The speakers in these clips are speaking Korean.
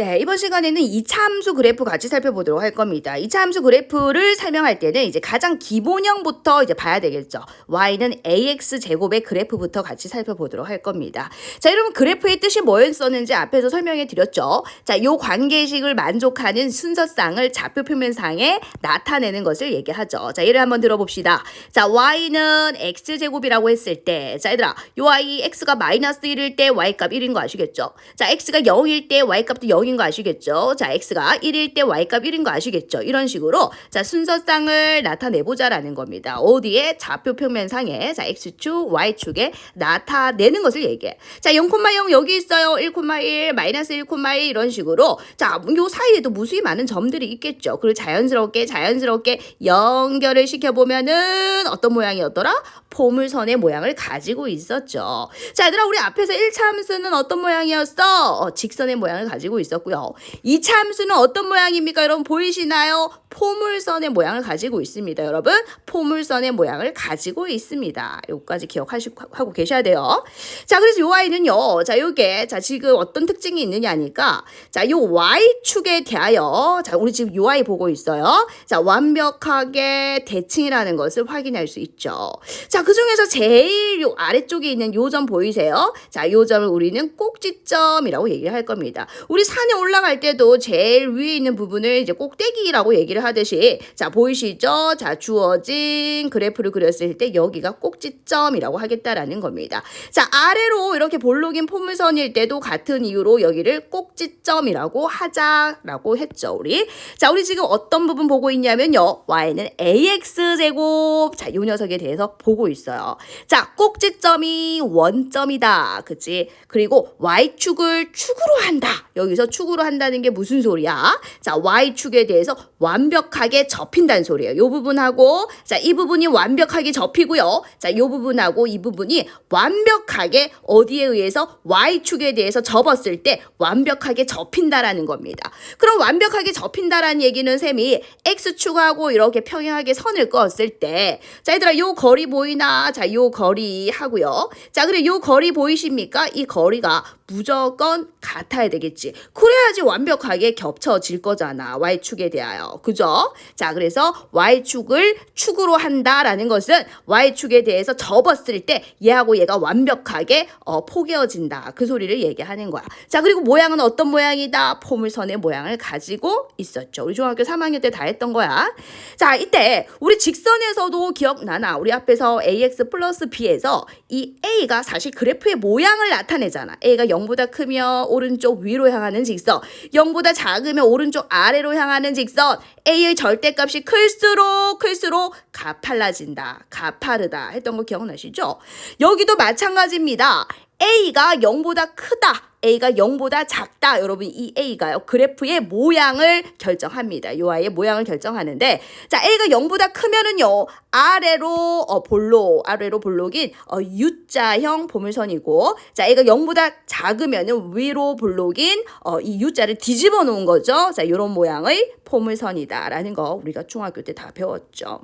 네, 이번 시간에는 2차 함수 그래프 같이 살펴보도록 할 겁니다. 2차 함수 그래프를 설명할 때는 이제 가장 기본형부터 이제 봐야 되겠죠. y는 ax 제곱의 그래프부터 같이 살펴보도록 할 겁니다. 자, 여러분 그래프의 뜻이 뭐였었는지 앞에서 설명해 드렸죠. 자, 요 관계식을 만족하는 순서쌍을 좌표 표면상에 나타내는 것을 얘기하죠. 자, 예를 한번 들어봅시다. 자, y는 x 제곱이라고 했을 때, 자, 얘들아, 요 y x가 마이너스 1일 때 y 값 1인 거 아시겠죠? 자, x가 0일 때 y 값도 0인 거 아시겠죠? 자, x가 1일 때 y 값 1인 거 아시겠죠? 이런 식으로 자, 순서쌍을 나타내 보자라는 겁니다. 어디에 좌표 평면상에 자, x축, y축에 나타내는 것을 얘기해. 자, 0,0 여기 있어요. 1,1 마이너스 1,1 이런 식으로 자, 요 사이에도 무수히 많은 점들이 있겠죠. 그리고 자연스럽게 자연스럽게 연결을 시켜 보면은 어떤 모양이었더라? 포물선의 모양을 가지고 있었죠. 자, 얘들아, 우리 앞에서 1차 함수는 어떤 모양이었어? 어, 직선의 모양을 가지고 있었 고요. 2차 함수는 어떤 모양입니까? 여러분 보이시나요? 포물선의 모양을 가지고 있습니다. 여러분, 포물선의 모양을 가지고 있습니다. 요까지 기억하고 계셔야 돼요. 자, 그래서 요 아이는요. 자, 요게 자, 지금 어떤 특징이 있느냐니까 자, 요 y축에 대하여 자, 우리 지금 요 아이 보고 있어요. 자, 완벽하게 대칭이라는 것을 확인할 수 있죠. 자, 그 중에서 제일 요 아래쪽에 있는 요 점 보이세요? 자, 요 점을 우리는 꼭지점이라고 얘기를 할 겁니다. 우리 산에 올라갈 때도 제일 위에 있는 부분을 이제 꼭대기라고 얘기를 하듯이 자, 보이시죠? 자, 주어진 그래프를 그렸을 때 여기가 꼭지점이라고 하겠다라는 겁니다. 자, 아래로 이렇게 볼록인 포물선일 때도 같은 이유로 여기를 꼭지점이라고 하자라고 했죠, 우리. 자, 우리 지금 어떤 부분 보고 있냐면요. y는 ax 제곱. 자, 요 녀석에 대해서 보고 있어요. 자, 꼭지점이 원점이다. 그치? 그리고 y축을 축으로 한다. 여기서 축으로 한다는 게 무슨 소리야? 자, y축에 대해서 완벽하게 접힌다는 소리예요. 요 부분하고 자, 이 부분이 완벽하게 접히고요. 자, 요 부분하고 이 부분이 완벽하게 어디에 의해서 y축에 대해서 접었을 때 완벽하게 접힌다라는 겁니다. 그럼 완벽하게 접힌다라는 얘기는 셈이 x축하고 이렇게 평행하게 선을 그었을 때 자, 얘들아 요 거리 보이나? 자, 요 거리 하고요. 자, 그래 요 거리 보이십니까? 이 거리가 무조건 같아야 되겠지. 그래야지 완벽하게 겹쳐질 거잖아. Y축에 대하여. 그죠? 자, 그래서 Y축을 축으로 한다라는 것은 Y축에 대해서 접었을 때 얘하고 얘가 완벽하게 어, 포개어진다. 그 소리를 얘기하는 거야. 자, 그리고 모양은 어떤 모양이다? 포물선의 모양을 가지고 있었죠. 우리 중학교 3학년 때 다 했던 거야. 자, 이때 우리 직선에서도 기억나나? 우리 앞에서 AX 플러스 B에서 이 A가 사실 그래프의 모양을 나타내잖아. A가 0 보다 크면 오른쪽 위로 향하는 직선, 0보다 작으면 오른쪽 아래로 향하는 직선, A의 절대값이 클수록 클수록 가팔라진다. 가파르다 했던 거 기억나시죠? 여기도 마찬가지입니다. A가 0보다 크다. A가 0보다 작다. 여러분 이 A가요. 그래프의 모양을 결정합니다. 요 아이의 모양을 결정하는데 자, A가 0보다 크면은요. 아래로 어 볼록, 아래로 볼록인 어 U자형 보물선이고 자, A가 0보다 작으면은 위로 볼록인 어 이 U자를 뒤집어 놓은 거죠. 자, 요런 모양의 포물선이다라는 거 우리가 중학교 때 다 배웠죠.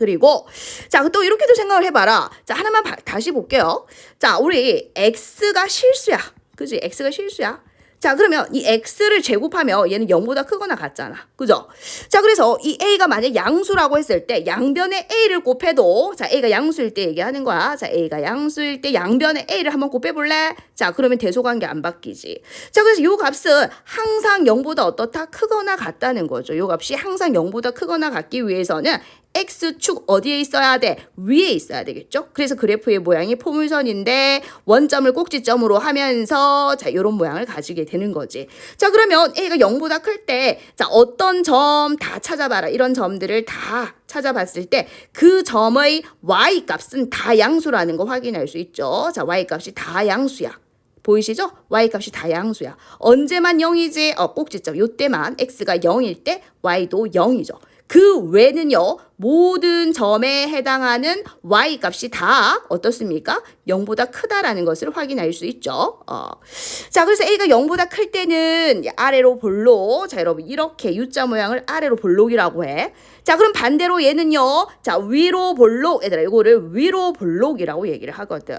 그리고 자 또 이렇게도 생각을 해봐라. 자 하나만 바, 다시 볼게요. 자 우리 x가 실수야. 그지? x가 실수야. 자 그러면 이 x를 제곱하면 얘는 0보다 크거나 같잖아. 그죠? 자 그래서 이 a가 만약 양수라고 했을 때 양변에 a를 곱해도 자 a가 양수일 때 얘기하는 거야. 자 a가 양수일 때 양변에 a를 한번 곱해 볼래? 자 그러면 대소 관계 안 바뀌지. 자 그래서 요 값은 항상 0보다 어떻다? 크거나 같다는 거죠. 요 값이 항상 0보다 크거나 같기 위해서는 X축 어디에 있어야 돼? 위에 있어야 되겠죠? 그래서 그래프의 모양이 포물선인데 원점을 꼭지점으로 하면서 자, 요런 모양을 가지게 되는 거지. 자, 그러면 A가 0보다 클 때 자, 어떤 점 다 찾아봐라. 이런 점들을 다 찾아봤을 때 그 점의 Y 값은 다 양수라는 거 확인할 수 있죠. 자, Y 값이 다 양수야. 보이시죠? y값이 다 양수야. 언제만 0이지? 어, 꼭지점. 요때만 x가 0일 때 y도 0이죠. 그 외는요. 모든 점에 해당하는 y 값이 다 어떻습니까? 0보다 크다라는 것을 확인할 수 있죠. 어. 자, 그래서 a가 0보다 클 때는 아래로 볼록. 자, 여러분 이렇게 U자 모양을 아래로 볼록이라고 해. 자, 그럼 반대로 얘는요. 자, 위로 볼록. 얘들아, 이거를 위로 볼록이라고 얘기를 하거든.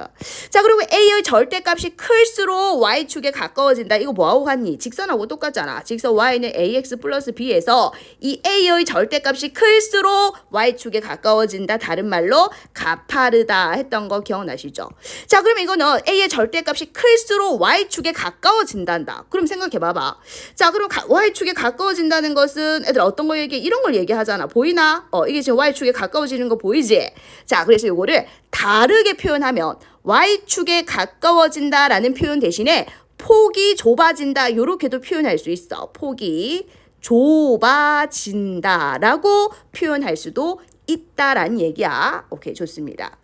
자, 그리고 a의 절대값이 클수록 y축에 가까워진다. 이거 뭐하고 같니? 직선하고 똑같잖아. 직선 y는 ax 플러스 b에서 이 a의 절대값이 클수록 y축에 가까워진다. 다른 말로 가파르다 했던 거 기억나시죠? 자, 그럼 이거는 a의 절대값이 클수록 y축에 가까워진단다. 그럼 생각해 봐봐. 자, 그럼 가- y축에 가까워진다는 것은 애들 어떤 거 얘기해? 이런 걸 얘기하잖아. 보이나? 어, 이게 지금 y축에 가까워지는 거 보이지? 자, 그래서 이거를 다르게 표현하면 y축에 가까워진다라는 표현 대신에 폭이 좁아진다. 요렇게도 표현할 수 있어. 폭이 좁아진다라고 표현할 수도 있다 라는 얘기야. 오케이, 좋습니다.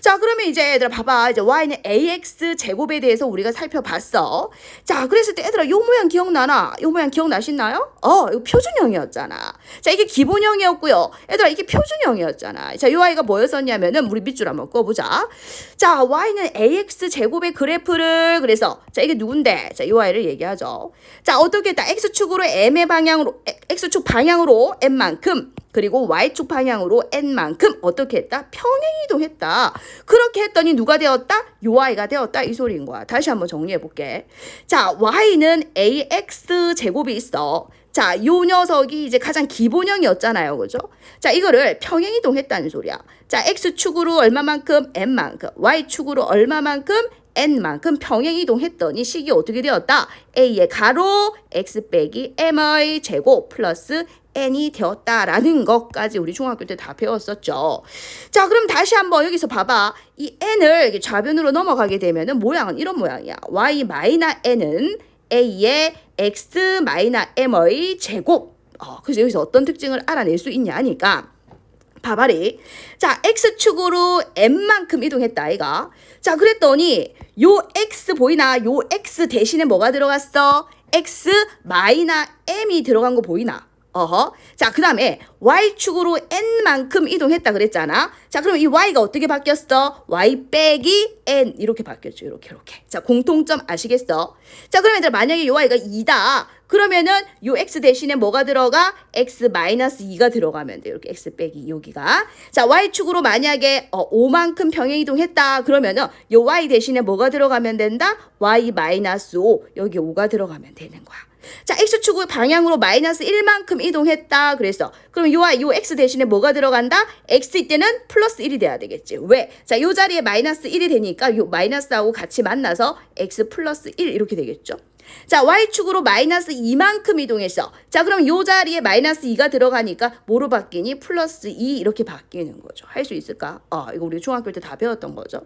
자, 그러면 이제 얘들아 봐봐. 이제 y는 ax 제곱에 대해서 우리가 살펴봤어. 자, 그랬을 때 얘들아 요 모양 기억나나? 요 모양 기억나시나요? 어, 이거 표준형이었잖아. 자, 이게 기본형이었고요. 얘들아 이게 표준형이었잖아. 자, 요 y가 뭐였었냐면은 우리 밑줄 한번 꺼보자. 자, y는 ax 제곱의 그래프를 그래서 자, 이게 누군데? 자, 요 y를 얘기하죠. 자, 어떻게 했다? x축으로 m의 방향으로 x축 방향으로 m만큼 그리고 y축 방향으로 n 만큼 어떻게 했다? 평행이동했다. 그렇게 했더니 누가 되었다? 요 y가 되었다. 이 소리인 거야. 다시 한번 정리해 볼게. 자, y는 ax 제곱이 있어. 자, 요 녀석이 이제 가장 기본형이었잖아요. 그죠? 자, 이거를 평행이동했다는 소리야. 자, x축으로 얼마만큼? n만큼. y축으로 얼마만큼? n만큼 평행이동했더니 식이 어떻게 되었다? a의 가로 x 빼기 m의 제곱 플러스 n이 되었다라는 것까지 우리 중학교 때 다 배웠었죠. 자, 그럼 다시 한번 여기서 봐봐. 이 n을 좌변으로 넘어가게 되면은 모양은 이런 모양이야. y 마이너 n은 a의 x 마이너 m의 제곱. 어, 그래서 여기서 어떤 특징을 알아낼 수 있냐니까. 봐봐리. 자, x축으로 m만큼 이동했다, 아이가. 자, 그랬더니 요 x 보이나? 요 x 대신에 뭐가 들어갔어? x 마이너 m이 들어간 거 보이나? 어허. 자, 그 다음에 y축으로 n만큼 이동했다 그랬잖아. 자, 그럼 이 y가 어떻게 바뀌었어? y 빼기 n 이렇게 바뀌었죠. 이렇게 이렇게. 자, 공통점 아시겠어? 자, 그러면 얘들아 만약에 요 y가 2다. 그러면은 요 x 대신에 뭐가 들어가? x 마이너스 2가 들어가면 돼. 이렇게 x 빼기 여기가. 자, y축으로 만약에 어, 5만큼 평행 이동했다. 그러면은 요 y 대신에 뭐가 들어가면 된다? y 마이너스 5. 여기 5가 들어가면 되는 거야. 자, x축 방향으로 마이너스 1만큼 이동했다. 그래서 그럼 요, y, 요 x 대신에 뭐가 들어간다? x 이때는 플러스 1이 돼야 되겠지. 왜? 자, 요 자리에 마이너스 1이 되니까 요 마이너스하고 같이 만나서 x 플러스 1 이렇게 되겠죠. 자, y축으로 마이너스 2만큼 이동했어. 자, 그럼 요 자리에 마이너스 2가 들어가니까 뭐로 바뀌니? 플러스 2 이렇게 바뀌는 거죠. 할 수 있을까? 어, 이거 우리 중학교 때 다 배웠던 거죠.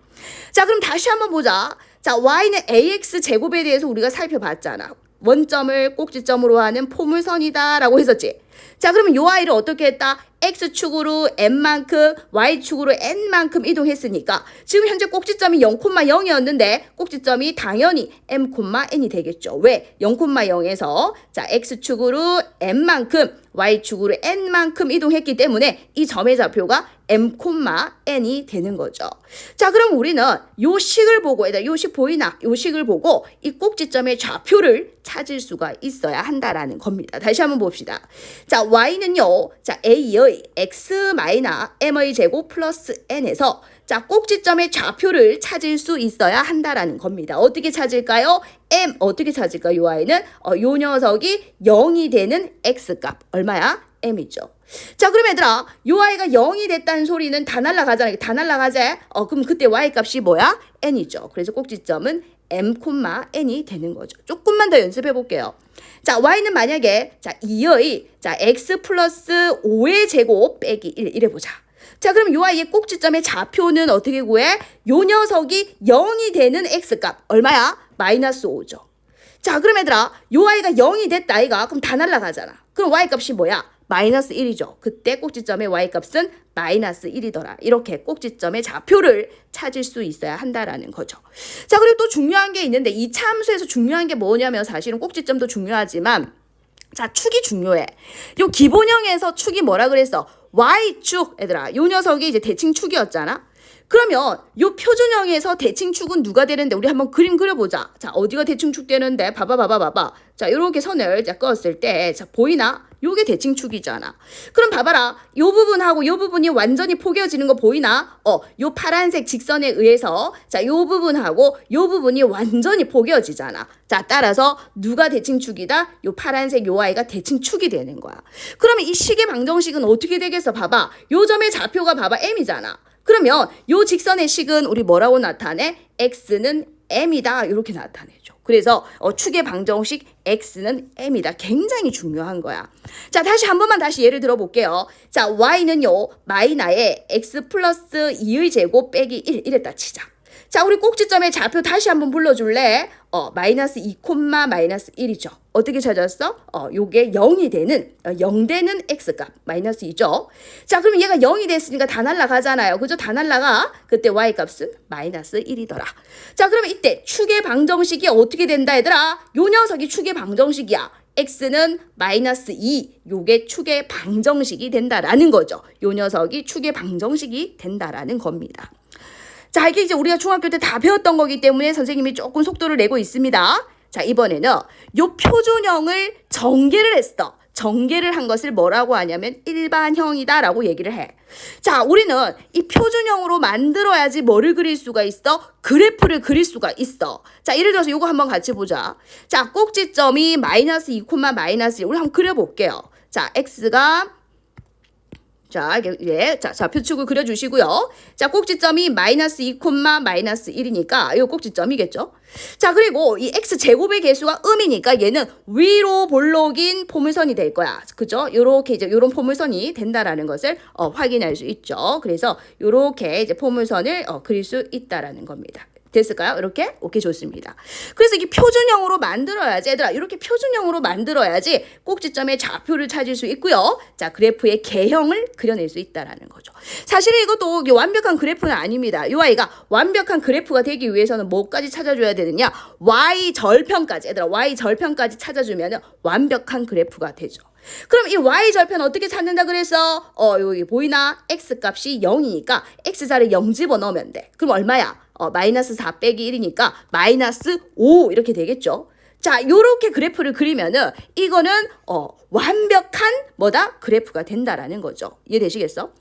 자, 그럼 다시 한번 보자. 자, y는 ax 제곱에 대해서 우리가 살펴봤잖아. 원점을 꼭지점으로 하는 포물선이다 라고 했었지. 자, 그러면 요 아이를 어떻게 했다? x축으로 n만큼, y축으로 n만큼 이동했으니까 지금 현재 꼭지점이 0,0이었는데 꼭지점이 당연히 m, n이 되겠죠. 왜? 0,0에서 자, x축으로 n만큼, y축으로 n만큼 이동했기 때문에 이 점의 좌표가 m, n이 되는 거죠. 자, 그럼 우리는 요 식을 보고, 얘들 요식 보이나? 요 식을 보고 이 꼭지점의 좌표를 찾을 수가 있어야 한다라는 겁니다. 다시 한번 봅시다. 자, y는요, 자, a의 x 마이너 m의 제곱 플러스 n에서 자, 꼭지점의 좌표를 찾을 수 있어야 한다라는 겁니다. 어떻게 찾을까요? m 어떻게 찾을까요? 요 y는 어, 요 녀석이 0이 되는 x 값 얼마야? m이죠. 자, 그럼 얘들아, 요 y가 0이 됐다는 소리는 다 날라가잖아. 다 날라가지? 어, 그럼 그때 y 값이 뭐야? n이죠. 그래서 꼭지점은 m, n이 되는 거죠. 조금만 더 연습해 볼게요. 자, y는 만약에 자, 2의 자, x 플러스 5의 제곱 빼기 1 이래 보자. 자, 그럼 요 아이의 꼭지점의 좌표는 어떻게 구해? 요 녀석이 0이 되는 x값 얼마야? 마이너스 5죠. 자, 그럼 얘들아, 요 아이가 0이 됐다 아이가 그럼 다 날라가잖아. 그럼 y 값이 뭐야? 마이너스 1이죠. 그때 꼭지점의 y값은 마이너스 1이더라. 이렇게 꼭지점의 좌표를 찾을 수 있어야 한다라는 거죠. 자, 그리고 또 중요한 게 있는데 이 참수에서 중요한 게 뭐냐면 사실은 꼭지점도 중요하지만 자, 축이 중요해. 요 기본형에서 축이 뭐라 그랬어? y축 얘들아 요 녀석이 이제 대칭 축이었잖아. 그러면 요 표준형에서 대칭축은 누가 되는데 우리 한번 그림 그려보자. 자 어디가 대칭축 되는데 봐봐 봐봐 봐봐. 자 요렇게 선을 자 그었을 때 자 보이나? 요게 대칭축이잖아. 그럼 봐봐라. 요 부분하고 요 부분이 완전히 포개어지는 거 보이나? 어, 요 파란색 직선에 의해서 자, 요 부분하고 요 부분이 완전히 포개어지잖아. 자, 따라서 누가 대칭축이다? 요 파란색 요 아이가 대칭축이 되는 거야. 그러면 이 식의 방정식은 어떻게 되겠어? 봐봐. 요 점의 좌표가 봐봐. m이잖아. 그러면 요 직선의 식은 우리 뭐라고 나타내? x는 m이다. 이렇게 나타내죠. 그래서 어, 축의 방정식 x는 m이다. 굉장히 중요한 거야. 자, 다시 한 번만 다시 예를 들어볼게요. 자, y는요, 마이너에 x 플러스 2의 제곱 빼기 1 이랬다 치자. 자, 우리 꼭지점의 좌표 다시 한번 불러줄래? 어, 마이너스 2 콤마 마이너스 1이죠. 어떻게 찾았어? 어, 요게 0이 되는, 어, 0 되는 x값, 마이너스 2죠. 자, 그러면 얘가 0이 됐으니까 다 날라가잖아요. 그죠? 다 날라가. 그때 y 값은 마이너스 1이더라. 자, 그러면 이때 축의 방정식이 어떻게 된다, 얘들아? 요 녀석이 축의 방정식이야. x는 마이너스 2, 요게 축의 방정식이 된다라는 거죠. 요 녀석이 축의 방정식이 된다라는 겁니다. 자, 이게 이제 우리가 중학교 때 다 배웠던 거기 때문에 선생님이 조금 속도를 내고 있습니다. 자, 이번에는 요 표준형을 전개를 했어. 전개를 한 것을 뭐라고 하냐면 일반형이다 라고 얘기를 해. 자, 우리는 이 표준형으로 만들어야지 뭐를 그릴 수가 있어? 그래프를 그릴 수가 있어. 자, 예를 들어서 요거 한번 같이 보자. 자, 꼭지점이 마이너스 2, 마이너스 1. 우리 한번 그려볼게요. 자, x가 자, 예. 자, 좌표축을 그려주시고요. 자, 꼭지점이 마이너스 2, 마이너스 1이니까 이 꼭지점이겠죠. 자, 그리고 이 x제곱의 개수가 음이니까 얘는 위로 볼록인 포물선이 될 거야. 그죠? 요렇게 이제 요런 포물선이 된다라는 것을 어, 확인할 수 있죠. 그래서 요렇게 이제 포물선을 어, 그릴 수 있다라는 겁니다. 됐을까요? 이렇게? 오케이, 좋습니다. 그래서 이게 표준형으로 만들어야지, 얘들아, 이렇게 표준형으로 만들어야지 꼭지점의 좌표를 찾을 수 있고요. 자, 그래프의 개형을 그려낼 수 있다라는 거죠. 사실은 이것도 완벽한 그래프는 아닙니다. 이 아이가 완벽한 그래프가 되기 위해서는 뭐까지 찾아줘야 되느냐? y 절편까지, 얘들아, y 절편까지 찾아주면 완벽한 그래프가 되죠. 그럼 이 y 절편 어떻게 찾는다 그래서 어 여기 보이나 x 값이 0이니까 x자를 0 집어 넣으면 돼. 그럼 얼마야? 어 마이너스 4 빼기 1이니까 마이너스 5 이렇게 되겠죠. 자, 요렇게 그래프를 그리면은 이거는 어 완벽한 뭐다? 그래프가 된다라는 거죠. 이해되시겠어?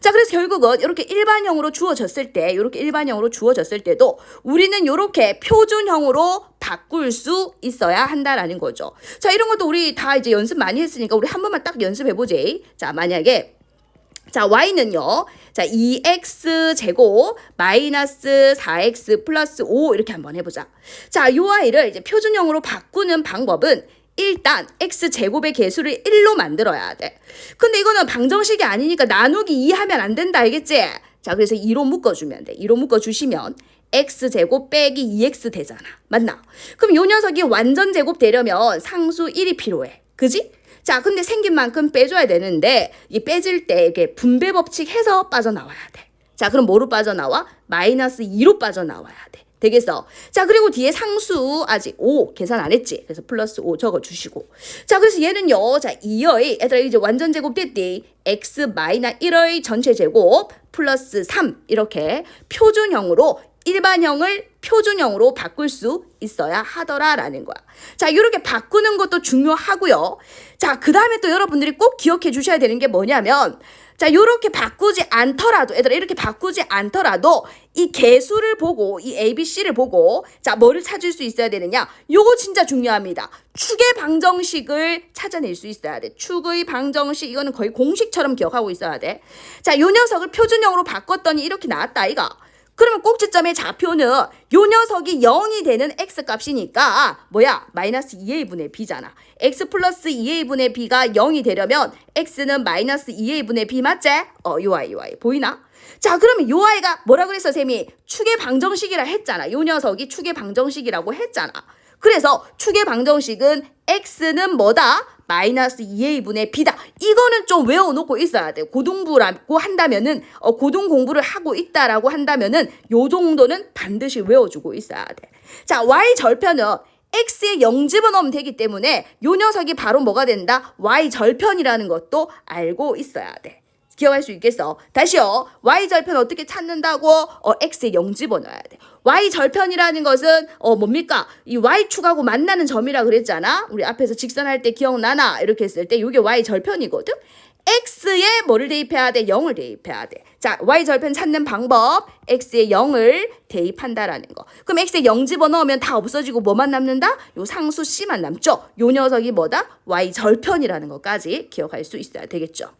자, 그래서 결국은 이렇게 일반형으로 주어졌을 때, 이렇게 일반형으로 주어졌을 때도 우리는 이렇게 표준형으로 바꿀 수 있어야 한다라는 거죠. 자, 이런 것도 우리 다 이제 연습 많이 했으니까 우리 한 번만 딱 연습해 보지. 자, 만약에 자, y는요. 자, 2x 제곱 마이너스 4x 플러스 5 이렇게 한번 해보자. 자, 요 아이를 이제 표준형으로 바꾸는 방법은 일단 x 제곱의 개수를 1로 만들어야 돼. 근데 이거는 방정식이 아니니까 나누기 2 하면 안 된다. 알겠지? 자, 그래서 2로 묶어주면 돼. 2로 묶어주시면 x 제곱 빼기 2x 되잖아. 맞나? 그럼 요 녀석이 완전 제곱 되려면 상수 1이 필요해. 그지? 자, 근데 생긴 만큼 빼줘야 되는데 이 빼질 때 이게 분배 법칙 해서 빠져나와야 돼. 자, 그럼 뭐로 빠져나와? 마이너스 2로 빠져나와야 돼. 되겠어. 자, 그리고 뒤에 상수 아직 5 계산 안 했지? 그래서 플러스 5 적어 주시고. 자, 그래서 얘는요. 자, 2의 얘들아 이제 완전 제곱 됐디. x 마이너 1의 전체 제곱 플러스 3 이렇게 표준형으로 일반형을 표준형으로 바꿀 수 있어야 하더라라는 거야. 자, 이렇게 바꾸는 것도 중요하고요. 자, 그 다음에 또 여러분들이 꼭 기억해 주셔야 되는 게 뭐냐면, 자, 요렇게 바꾸지 않더라도, 얘들아, 이렇게 바꾸지 않더라도, 이 개수를 보고, 이 ABC를 보고, 자, 뭐를 찾을 수 있어야 되느냐? 요거 진짜 중요합니다. 축의 방정식을 찾아낼 수 있어야 돼. 축의 방정식, 이거는 거의 공식처럼 기억하고 있어야 돼. 자, 요 녀석을 표준형으로 바꿨더니 이렇게 나왔다, 아이가. 그러면 꼭지점의 좌표는 요 녀석이 0이 되는 x값이니까 뭐야? 마이너스 2a분의 b잖아. x 플러스 2a분의 b가 0이 되려면 x는 마이너스 2a분의 b 맞지? 어, 요 아이, 요 아이. 보이나? 자, 그러면 요 아이가 뭐라 그랬어, 쌤이? 축의 방정식이라 했잖아. 요 녀석이 축의 방정식이라고 했잖아. 그래서 축의 방정식은 x는 뭐다? 마이너스 2a분의 b다. 이거는 좀 외워놓고 있어야 돼. 고등부라고 한다면은 어, 고등 공부를 하고 있다라고 한다면은 요 정도는 반드시 외워주고 있어야 돼. 자, y 절편은 x에 0 집어넣으면 되기 때문에 요 녀석이 바로 뭐가 된다? y 절편이라는 것도 알고 있어야 돼. 기억할 수 있겠어. 다시요. y 절편 어떻게 찾는다고? 어, 0 집어넣어야 돼. y 절편이라는 것은 어 뭡니까? 이 y축하고 만나는 점이라 그랬잖아. 우리 앞에서 직선할 때 기억나나? 이렇게 했을 때 이게 y 절편이거든. x에 뭐를 대입해야 돼? 0을 대입해야 돼. 자, y 절편 찾는 방법. x에 0을 대입한다라는 거. 그럼 x에 0 집어넣으면 다 없어지고 뭐만 남는다? 요 상수 c만 남죠. 요 녀석이 뭐다? y 절편이라는 것까지 기억할 수 있어야 되겠죠.